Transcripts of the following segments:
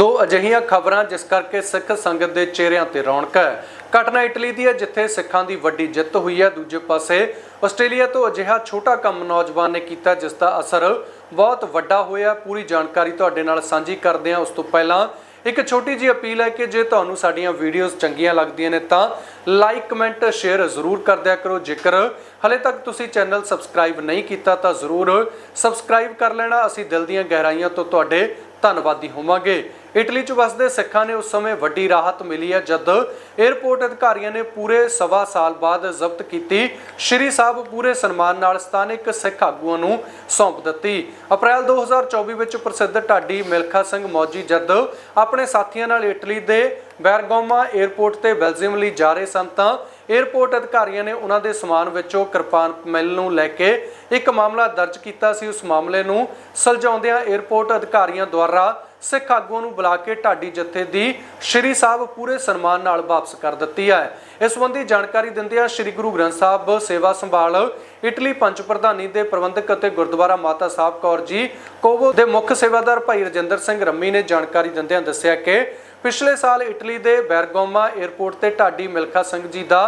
ਦੋ ਅਜਿਹੀਆਂ ਖਬਰਾਂ ਜਿਸ ਕਰਕੇ ਸਿੱਖ ਸੰਗਤ ਦੇ ਚਿਹਰਿਆਂ ਤੇ ਰੌਣਕ ਹੈ। ਘਟਨਾ ਇਟਲੀ ਦੀ ਹੈ, ਜਿੱਥੇ ਸਿੱਖਾਂ ਦੀ ਵੱਡੀ ਜਿੱਤ ਹੋਈ ਹੈ। ਦੂਜੇ ਪਾਸੇ, ਆਸਟ੍ਰੇਲੀਆ ਤੋਂ ਅਜਿਹਾ ਛੋਟਾ ਕੰਮ ਨੌਜਵਾਨ ਨੇ ਕੀਤਾ, ਜਿਸ ਦਾ ਅਸਰ ਬਹੁਤ ਵੱਡਾ ਹੋਇਆ। ਪੂਰੀ ਜਾਣਕਾਰੀ ਤੁਹਾਡੇ ਨਾਲ ਸਾਂਝੀ ਕਰਦੇ ਹਾਂ। ਉਸ ਤੋਂ ਪਹਿਲਾਂ ਇੱਕ ਛੋਟੀ ਜਿਹੀ ਅਪੀਲ ਹੈ ਕਿ ਜੇ ਤੁਹਾਨੂੰ ਸਾਡੀਆਂ ਵੀਡੀਓਜ਼ ਚੰਗੀਆਂ ਲੱਗਦੀਆਂ ਨੇ, ਤਾਂ ਲਾਈਕ, ਕਮੈਂਟ, ਸ਼ੇਅਰ ਜ਼ਰੂਰ ਕਰ ਦਿਆ ਕਰੋ। ਜੇਕਰ ਹਲੇ ਤੱਕ ਤੁਸੀਂ ਚੈਨਲ ਸਬਸਕ੍ਰਾਈਬ ਨਹੀਂ ਕੀਤਾ, ਤਾਂ ਜ਼ਰੂਰ ਸਬਸਕ੍ਰਾਈਬ ਕਰ ਲੈਣਾ। ਅਸੀਂ ਦਿਲ ਦੀਆਂ ਗਹਿਰਾਈਆਂ ਤੋਂ ਤੁਹਾਡੇ ਧੰਨਵਾਦੀ ਹੋਵਾਂਗੇ। ਇਟਲੀ 'ਚ ਵਸਦੇ ਸਿੱਖਾਂ ਨੇ ਉਸ ਸਮੇਂ ਵੱਡੀ ਰਾਹਤ ਮਿਲੀ ਹੈ ਜਦ 에ਅਰਪੋਰਟ ਅਧਿਕਾਰੀਆਂ ਨੇ ਪੂਰੇ ਸਵਾ ਸਾਲ ਬਾਅਦ ਜ਼ਬਤ ਕੀਤੀ। ਸ਼੍ਰੀ ਸਾਹਿਬ ਪੂਰੇ ਸਨਮਾਨ ਨਾਲ ਸਥਾਨਕ ਸਿੱਖ ਆਗੂਆਂ ਨੂੰ ਸੌਂਪ ਦਿੱਤੀ। ਅਪ੍ਰੈਲ 2024 ਵਿੱਚ ਪ੍ਰਸਿੱਧ ਢਾਡੀ ਮਿਲਖਾ ਸਿੰਘ ਮੌਜੀ ਜਦ ਆਪਣੇ ਸਾਥੀਆਂ ਨਾਲ ਇਟਲੀ ਦੇ ਬੈਰਗੋਮਾ 에ਅਰਪੋਰਟ ਤੇ ਬੈਲਜੀਅਮ ਲਈ ਜਾ ਰਹੇ ਸਨ ਤਾਂ 에ਅਰਪੋਰਟ ਅਧਿਕਾਰੀਆਂ ਨੇ ਉਹਨਾਂ ਦੇ ਸਮਾਨ ਵਿੱਚੋਂ ਕਿਰਪਾਨ ਮਿਲ ਨੂੰ ਲੈ ਕੇ ਇੱਕ ਮਾਮਲਾ ਦਰਜ ਕੀਤਾ ਸੀ। ਉਸ ਮਾਮਲੇ ਨੂੰ ਸਲਝਾਉਂਦਿਆਂ 에ਅਰਪੋਰਟ ਅਧਿਕਾਰੀਆਂ ਦੁਆਰਾ ਸਿੱਖ ਆਗੂਆਂ ਨੂੰ ਬੁਲਾ ਕੇ ਢਾਡੀ ਜਥੇ ਦੀ ਸ਼੍ਰੀ ਸਾਹਿਬ ਪੂਰੇ ਸਨਮਾਨ ਨਾਲ ਵਾਪਸ ਕਰ ਦਿੱਤੀ ਹੈ। ਇਸ ਸੰਬੰਧੀ ਜਾਣਕਾਰੀ ਦਿੰਦਿਆਂ ਸ਼੍ਰੀ ਗੁਰੂ ਗ੍ਰੰਥ ਸਾਹਿਬ ਸੇਵਾ ਸੰਭਾਲ, ਇਟਲੀ ਪੰਚ ਪ੍ਰਧਾਨੀ ਦੇ ਪ੍ਰਬੰਧਕ ਅਤੇ ਗੁਰਦੁਆਰਾ ਮਾਤਾ ਸਾਹਿਬ ਕੌਰ ਜੀ, ਕੋਵੋ ਦੇ ਮੁੱਖ ਸੇਵਾਦਾਰ ਭਾਈ ਰਜਿੰਦਰ ਸਿੰਘ ਰੰਮੀ ਨੇ ਜਾਣਕਾਰੀ ਦਿੰਦਿਆਂ ਦੱਸਿਆ ਕਿ ਪਿਛਲੇ ਸਾਲ ਇਟਲੀ ਦੇ ਬੈਰਗੋਮਾ 에ਅਰਪੋਰਟ ਤੇ ਢਾਡੀ ਮਿਲਖਾ ਸਿੰਘ ਜੀ ਦਾ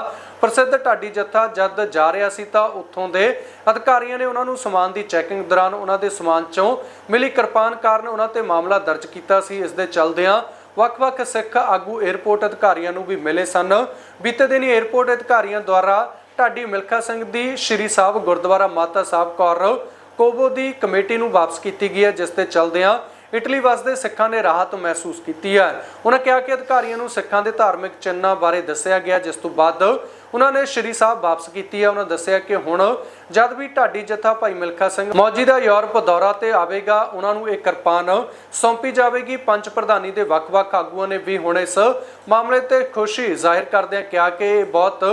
ਪ੍ਰਸਿੱਧ ਢਾਡੀ ਜੱਥਾ ਜਦ ਜਾ ਰਿਹਾ ਸੀ ਤਾਂ ਉੱਥੋਂ ਦੇ ਅਧਿਕਾਰੀਆਂ ਨੇ ਉਹਨਾਂ ਨੂੰ ਸਮਾਨ ਦੀ ਚੈਕਿੰਗ ਦੌਰਾਨ ਉਹਨਾਂ ਦੇ ਸਮਾਨ 'ਚੋਂ ਮਿਲੀ ਕਿਰਪਾਨ ਕਾਰਨ ਉਹਨਾਂ ਤੇ ਮਾਮਲਾ ਦਰਜ ਕੀਤਾ ਸੀ। ਇਸ ਦੇ ਚਲਦਿਆਂ ਵੱਖ-ਵੱਖ ਸਿੱਖ ਆਗੂ 에ਅਰਪੋਰਟ ਅਧਿਕਾਰੀਆਂ ਨੂੰ ਵੀ ਮਿਲੇ ਸਨ। ਬੀਤੇ ਦਿਨੀ 에ਅਰਪੋਰਟ ਅਧਿਕਾਰੀਆਂ ਦੁਆਰਾ ਢਾਡੀ ਮਿਲਖਾ ਸਿੰਘ ਦੀ ਸ਼੍ਰੀ ਸਾਹਿਬ ਗੁਰਦੁਆਰਾ ਮਾਤਾ ਸਾਹਿਬ ਕੌਰ ਕੋਬੋ ਦੀ ਕਮੇਟੀ ਨੂੰ ਵਾਪਸ ਕੀਤੀ ਗਈ ਹੈ, ਜਿਸ ਤੇ ਚਲਦਿਆਂ ਇਟਲੀ ਵਸਦੇ ਸਿੱਖਾਂ ਨੇ ਰਾਹਤ ਮਹਿਸੂਸ ਕੀਤੀ ਹੈ। ਉਹਨਾਂ ਕਿਹਾ ਕਿ ਅਧਿਕਾਰੀਆਂ ਨੂੰ ਸਿੱਖਾਂ ਦੇ ਧਾਰਮਿਕ ਚਿੰਨ੍ਹਾਂ ਬਾਰੇ ਦੱਸਿਆ ਗਿਆ, ਜਿਸ ਤੋਂ ਬਾਅਦ ਉਹਨਾਂ ਨੇ ਸ਼੍ਰੀ ਸਾਹਿਬ ਵਾਪਸ ਕੀਤੀ ਹੈ। ਉਹਨਾਂ ਦੱਸਿਆ ਕਿ ਹੁਣ ਜਦ ਵੀ ਢਾਡੀ ਜਥਾ ਭਾਈ ਮਿਲਖਾ ਸਿੰਘ ਮੌਜੀ ਦਾ ਯੂਰਪ ਦੌਰਾ ਤੇ ਆਵੇਗਾ ਉਹਨਾਂ ਨੂੰ ਇਹ ਕਿਰਪਾਨ ਸੌਂਪੀ ਜਾਵੇਗੀ। ਪੰਜ ਪ੍ਰਧਾਨੀ ਦੇ ਵੱਖ-ਵੱਖ ਆਗੂਆਂ ਨੇ ਵੀ ਹੁਣ ਇਸ ਮਾਮਲੇ ਤੇ ਖੁਸ਼ੀ ਜ਼ਾਹਿਰ ਕਰਦਿਆਂ ਕਿਹਾ ਕਿ ਇਹ ਬਹੁਤ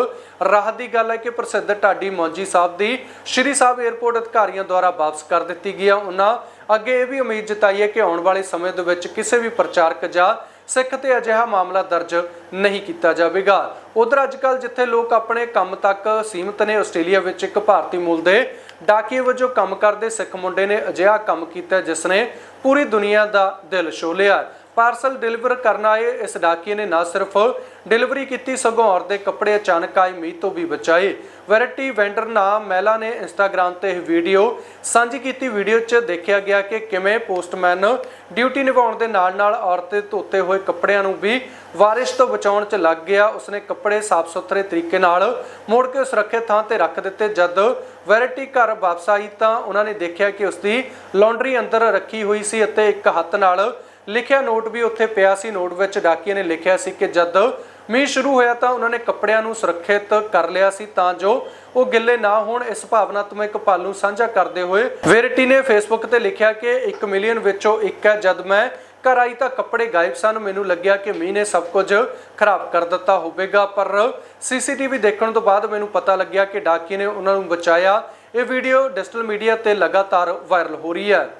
ਰਾਹਤ ਦੀ ਗੱਲ ਹੈ ਕਿ ਪ੍ਰਸਿੱਧ ਢਾਡੀ ਮੌਜੀ ਸਾਹਿਬ ਦੀ ਸ਼੍ਰੀ ਸਾਹਿਬ 에ਅਰਪੋਰਟ ਅਧਿਕਾਰੀਆਂ ਦੁਆਰਾ ਵਾਪਸ ਕਰ ਦਿੱਤੀ ਗਈ ਹੈ। ਉਹਨਾਂ ਅੱਗੇ ਇਹ ਵੀ ਉਮੀਦ ਜਤਾਈ ਹੈ ਕਿ ਆਉਣ ਵਾਲੇ ਸਮੇਂ ਦੇ ਵਿੱਚ ਕਿਸੇ ਵੀ ਪ੍ਰਚਾਰਕ ਜਾਂ ਸਿੱਖ ਤੇ ਅਜਿਹਾ ਮਾਮਲਾ ਦਰਜ ਨਹੀਂ ਕੀਤਾ ਜਾਵੇਗਾ। ਉਧਰ ਅੱਜਕੱਲ ਜਿੱਥੇ ਲੋਕ ਆਪਣੇ ਕੰਮ ਤੱਕ ਸੀਮਤ ਨੇ, ਆਸਟ੍ਰੇਲੀਆ ਵਿੱਚ ਇੱਕ ਭਾਰਤੀ ਮੂਲ ਦੇ ਡਾਕੀਏ ਵਜੋਂ ਕੰਮ ਕਰਦੇ ਸਿੱਖ ਮੁੰਡੇ ਨੇ ਅਜਿਹਾ ਕੰਮ ਕੀਤਾ ਜਿਸ ਨੇ ਪੂਰੀ ਦੁਨੀਆ ਦਾ ਦਿਲ ਛੋਹ ਲਿਆ। ਪਾਰਸਲ ਡਿਲੀਵਰ ਕਰਨ ਆਏ ਇਸ ਡਾਕੀਏ ਨੇ ਨਾ ਸਿਰਫ ਡਿਲੀਵਰੀ ਕੀਤੀ, ਸਗੋਂ ਔਰਤ ਦੇ ਕੱਪੜੇ ਅਚਾਨਕ ਆਈ ਮੀਂਹ ਤੋਂ ਵੀ ਬਚਾਏ। ਵੈਰਾਈਟੀ ਵੈਂਡਰ ਨਾਮ ਮਹਿਲਾ ਨੇ ਇੰਸਟਾਗ੍ਰam ਤੇ ਇਹ ਵੀਡੀਓ ਸਾਂਝੀ ਕੀਤੀ। ਵੀਡੀਓ 'ਚ ਦੇਖਿਆ ਗਿਆ ਕਿ ਕਿਵੇਂ ਪੋਸਟਮੈਨ ਡਿਊਟੀ ਨਿਭਾਉਣ ਦੇ ਨਾਲ-ਨਾਲ ਔਰਤ ਦੇ ਧੋਤੇ ਹੋਏ ਕੱਪੜਿਆਂ ਨੂੰ ਵੀ ਵਾਰਿਸ਼ ਤੋਂ ਬਚਾਉਣ 'ਚ ਲੱਗ ਗਿਆ। ਉਸਨੇ ਕੱਪੜੇ ਸਾਫ਼ ਸੁਥਰੇ ਤਰੀਕੇ ਨਾਲ ਮੋੜ ਕੇ ਸੁਰੱਖਿਅਤ ਥਾਂ ਤੇ ਰੱਖ ਦਿੱਤੇ। ਜਦ ਵੈਰਾਈਟੀ ਘਰ ਵਾਪਸ ਆਈ ਤਾਂ ਉਹਨਾਂ ਨੇ ਦੇਖਿਆ ਕਿ ਉਸਦੀ ਲਾਂਡਰੀ ਅੰਦਰ ਰੱਖੀ ਹੋਈ ਸੀ ਅਤੇ ਇੱਕ ਹੱਥ ਨਾਲ ਲਿਖਿਆ ਨੋਟ ਵੀ ਉੱਥੇ ਪਿਆ ਸੀ, ਨੋਟ ਵਿੱਚ ਡਾਕੀਏ ਨੇ ਲਿਖਿਆ ਸੀ ਕਿ ਜਦ ਮੀਂਹ ਸ਼ੁਰੂ ਹੋਇਆ ਤਾਂ ਉਹਨਾਂ ਨੇ ਕੱਪੜਿਆਂ ਨੂੰ ਸੁਰੱਖਿਅਤ ਕਰ ਲਿਆ ਸੀ, ਤਾਂ ਜੋ ਉਹ ਗਿੱਲੇ ਨਾ ਹੋਣ, ਇਸ ਭਾਵਨਾਤਮਕ ਪਲ ਨੂੰ ਸਾਂਝਾ ਕਰਦੇ ਹੋਏ। ਵੇਰਟੀ ਨੇ ਫੇਸਬੁੱਕ ਤੇ ਲਿਖਿਆ ਕਿ 1 ਮਿਲੀਅਨ ਵਿੱਚੋਂ ਇੱਕ ਹੈ, ਜਦ ਮੈਂ ਘਰ ਆਈ ਤਾਂ ਕੱਪੜੇ ਗਾਇਬ ਸਨ, ਮੈਨੂੰ ਲੱਗਿਆ ਕਿ ਮੀਂਹ ਨੇ ਸਭ ਕੁਝ ਖਰਾਬ ਕਰ ਦਿੱਤਾ ਹੋਵੇਗਾ, ਪਰ ਸੀਸੀਟੀਵੀ ਦੇਖਣ ਤੋਂ ਬਾਅਦ ਮੈਨੂੰ ਪਤਾ ਲੱਗਿਆ ਕਿ ਡਾਕੀਏ ਨੇ ਉਹਨਾਂ ਨੂੰ ਬਚਾਇਆ। ਇਹ ਵੀਡੀਓ ਡਿਜੀਟਲ ਮੀਡੀਆ ਤੇ ਲਗਾਤਾਰ ਵਾਇਰਲ ਹੋ ਰਹੀ ਹੈ।